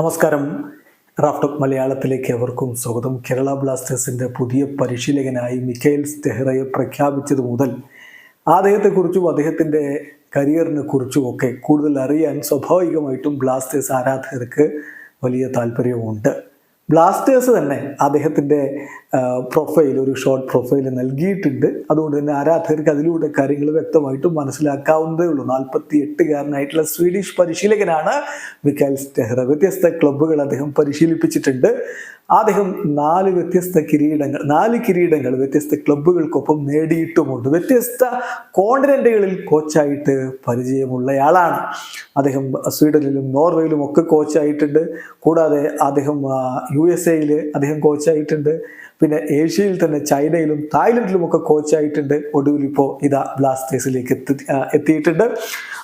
നമസ്കാരം. റാഫ്റ്റോക്ക് മലയാളത്തിലേക്ക് അവർക്കും സ്വാഗതം. കേരള ബ്ലാസ്റ്റേഴ്സിന്റെ പുതിയ പരിശീലകനായി മിക്കൈൽ സ്റ്റെഹ്റയെ പ്രഖ്യാപിച്ചത് മുതൽ അദ്ദേഹത്തെക്കുറിച്ചും അദ്ദേഹത്തിന്റെ കരിയറിനെ കുറിച്ചും ഒക്കെ കൂടുതൽ അറിയാൻ സ്വാഭാവികമായിട്ടും ബ്ലാസ്റ്റേഴ്സ് ആരാധകർക്ക് വലിയ താല്പര്യവുമുണ്ട്. ബ്ലാസ്റ്റേഴ്സ് തന്നെ അദ്ദേഹത്തിന്റെ പ്രൊഫൈൽ ഒരു ഷോർട്ട് പ്രൊഫൈൽ നൽകിയിട്ടുണ്ട്. അതുകൊണ്ട് തന്നെ ആരാധകർക്ക് അതിലൂടെ കാര്യങ്ങൾ വ്യക്തമായിട്ടും മനസ്സിലാക്കാവുന്നതേ ഉള്ളൂ. നാൽപ്പത്തി എട്ടുകാരനായിട്ടുള്ള സ്വീഡിഷ് പരിശീലകനാണ് മിക്കാൽ സ്റ്റെഹ്റ. വ്യത്യസ്ത ക്ലബ്ബുകൾ അദ്ദേഹം പരിശീലിപ്പിച്ചിട്ടുണ്ട്. അദ്ദേഹം നാല് വ്യത്യസ്ത കിരീടങ്ങൾ നാല് കിരീടങ്ങൾ വ്യത്യസ്ത ക്ലബ്ബുകൾക്കൊപ്പം നേടിയിട്ടുമുണ്ട്. വ്യത്യസ്ത കോണ്ടിനെന്റുകളിൽ കോച്ചായിട്ട് പരിചയമുള്ളയാളാണ്. അദ്ദേഹം സ്വീഡനിലും നോർവേയിലും ഒക്കെ കോച്ചായിട്ടുണ്ട് കൂടാതെ അദ്ദേഹം യു എസ് എയിൽ അദ്ദേഹം കോച്ചായിട്ടുണ്ട് പിന്നെ ഏഷ്യയിൽ തന്നെ ചൈനയിലും തായ്ലൻഡിലും ഒക്കെ കോച്ചായിട്ടുണ്ട് ഒടുവിൽ ഇപ്പോൾ ഇതാ ബ്ലാസ്റ്റേഴ്സിലേക്ക് എത്തി എത്തിയിട്ടുണ്ട്.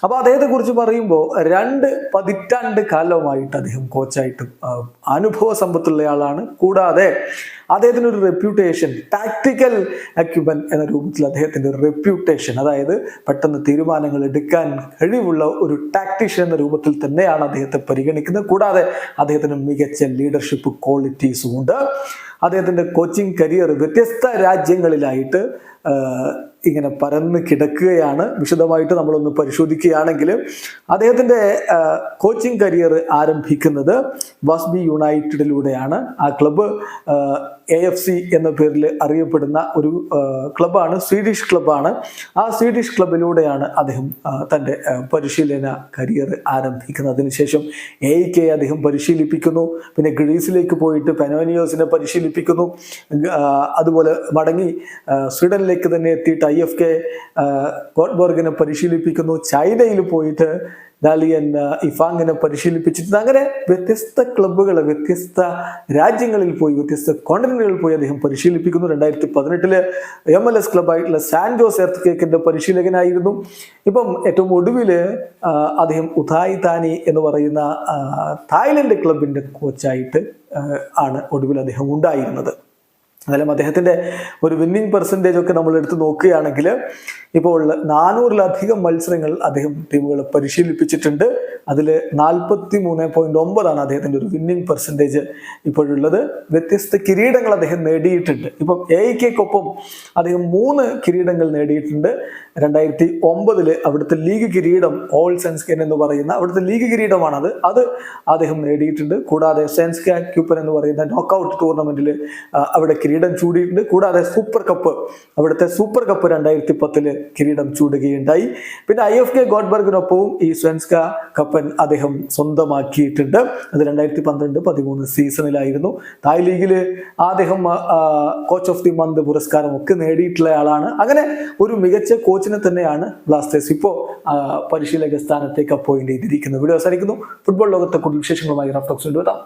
അപ്പോൾ അദ്ദേഹത്തെക്കുറിച്ച് പറയുമ്പോൾ രണ്ട് പതിറ്റാണ്ട് കാലമായിട്ട് അദ്ദേഹം കോച്ചായിട്ട് അനുഭവ സമ്പത്തുള്ളയാളാണ്. കൂടാതെ അദ്ദേഹത്തിന് ഒരു റെപ്യൂട്ടേഷൻ ടാക്ടിക്കൽ അക്യുബൻ എന്ന രൂപത്തിൽ അദ്ദേഹത്തിന്റെ ഒരു റെപ്യൂട്ടേഷൻ അതായത് പെട്ടെന്ന് തീരുമാനങ്ങൾ എടുക്കാൻ കഴിവുള്ള ഒരു ടാക്ടീഷ്യൻ എന്ന രൂപത്തിൽ തന്നെയാണ് അദ്ദേഹത്തെ പരിഗണിക്കുന്നത്. കൂടാതെ അദ്ദേഹത്തിന് മികച്ച ലീഡർഷിപ്പ് ക്വാളിറ്റീസും ഉണ്ട്. അദ്ദേഹത്തിന്റെ കോച്ചിങ് കരിയർ വ്യത്യസ്ത രാജ്യങ്ങളിലായിട്ട് ഇങ്ങനെ പരന്ന് കിടക്കുകയാണ്. വിശദമായിട്ട് നമ്മളൊന്ന് പരിശോധിക്കുകയാണെങ്കിൽ അദ്ദേഹത്തിന്റെ കോച്ചിങ് കരിയർ ആരംഭിക്കുന്നത് വസ്ബി യുണൈറ്റഡിലൂടെയാണ്. ആ ക്ലബ്ബ് എ എഫ് സി എന്ന പേരിൽ അറിയപ്പെടുന്ന ഒരു ക്ലബ്ബാണ് സ്വീഡിഷ് ക്ലബ്ബാണ് ആ സ്വീഡിഷ് ക്ലബിലൂടെയാണ് അദ്ദേഹം തന്റെ പരിശീലന കരിയർ ആരംഭിക്കുന്നത് അതിനുശേഷം എ കെ അദ്ദേഹം പരിശീലിപ്പിക്കുന്നു. പിന്നെ ഗ്രീസിലേക്ക് പോയിട്ട് പെനോനിയോസിനെ പരിശീലിപ്പിക്കുന്നു. അതുപോലെ മടങ്ങി സ്വീഡനിലേക്ക് തന്നെ എത്തിയിട്ട് ഐ എഫ് കെ ഗോഡ്ബർഗിനെ പരിശീലിപ്പിക്കുന്നു ചൈനയിൽ പോയിട്ട് ഡാലിയൻ ഇഫാങ്ങിനെ പരിശീലിപ്പിച്ചിട്ടുണ്ട് അങ്ങനെ വ്യത്യസ്ത ക്ലബ്ബുകൾ വ്യത്യസ്ത രാജ്യങ്ങളിൽ പോയി വ്യത്യസ്ത കോണ്ടിനുകളിൽ പോയി അദ്ദേഹം പരിശീലിപ്പിക്കുന്നു. രണ്ടായിരത്തി പതിനെട്ടിൽ എം എൽ എസ് ക്ലബായിട്ടുള്ള സാൻ ജോസ് എർത്ത് കേക്കിന്റെ പരിശീലകനായിരുന്നു. ഇപ്പം ഏറ്റവും ഒടുവിൽ അദ്ദേഹം ഉദായ് താനി എന്ന് പറയുന്ന തായ്ലൻഡ് ക്ലബിന്റെ കോച്ചായിട്ട് ആണ് ഒടുവിൽ അദ്ദേഹം ഉണ്ടായിരുന്നത്. എന്നാലും അദ്ദേഹത്തിന്റെ ഒരു വിന്നിങ് പെർസെന്റേജ് ഒക്കെ നമ്മൾ എടുത്ത് നോക്കുകയാണെങ്കിൽ ഇപ്പോൾ നാനൂറിലധികം മത്സരങ്ങൾ അദ്ദേഹം ടീമുകൾ പരിശീലിപ്പിച്ചിട്ടുണ്ട്. അതിൽ നാൽപ്പത്തി മൂന്ന് പോയിന്റ് ഒമ്പതാണ് അദ്ദേഹത്തിന്റെ ഒരു വിന്നിങ് പെർസെന്റേജ് ഇപ്പോഴുള്ളത്. വ്യത്യസ്ത കിരീടങ്ങൾ അദ്ദേഹം നേടിയിട്ടുണ്ട്. ഇപ്പം എ കെക്കൊപ്പം അദ്ദേഹം മൂന്ന് കിരീടങ്ങൾ നേടിയിട്ടുണ്ട്. രണ്ടായിരത്തി ഒമ്പതിൽ അവിടുത്തെ ലീഗ് കിരീടം ഓൾ സെൻസ്കൻ എന്ന് പറയുന്ന അവിടുത്തെ ലീഗ് കിരീടമാണത്. അത് അദ്ദേഹം നേടിയിട്ടുണ്ട്. കൂടാതെ സെൻസ്ക ക്യൂപ്പൻ എന്ന് പറയുന്ന നോക്കൗട്ട് ടൂർണമെന്റിൽ അവിടെ കിരീടം ചൂടിയിട്ടുണ്ട്. കൂടാതെ സൂപ്പർ കപ്പ് അവിടുത്തെ സൂപ്പർ കപ്പ് രണ്ടായിരത്തി പത്തിൽ കിരീടം ചൂടുകയുണ്ടായി. പിന്നെ ഐ എഫ് കെ ഗോഡ്ബർഗിനൊപ്പവും ഈ സ്വെൻസ്ക കപ്പൻ അദ്ദേഹം സ്വന്തമാക്കിയിട്ടുണ്ട്. അത് രണ്ടായിരത്തി പന്ത്രണ്ട് പതിമൂന്ന് സീസണിലായിരുന്നു. തായ് ലീഗിൽ അദ്ദേഹം കോച്ച് ഓഫ് ദി മന്ത് പുരസ്കാരം ഒക്കെ നേടിയിട്ടുള്ള ആളാണ്. അങ്ങനെ ഒരു മികച്ച കോച്ചിനെ തന്നെയാണ് ബ്ലാസ്റ്റേഴ്സ് ഇപ്പോൾ പരിശീലക സ്ഥാനത്തേക്ക് അപ്പോയിന്റ് ചെയ്തിരിക്കുന്നത് വീഡിയോ അവസാനിക്കുന്നു. ഫുട്ബോൾ ലോകത്തെ കൂടുതൽ വിശേഷങ്ങളുമായി റഫ്ടോക്സ് കൊണ്ടുവരാം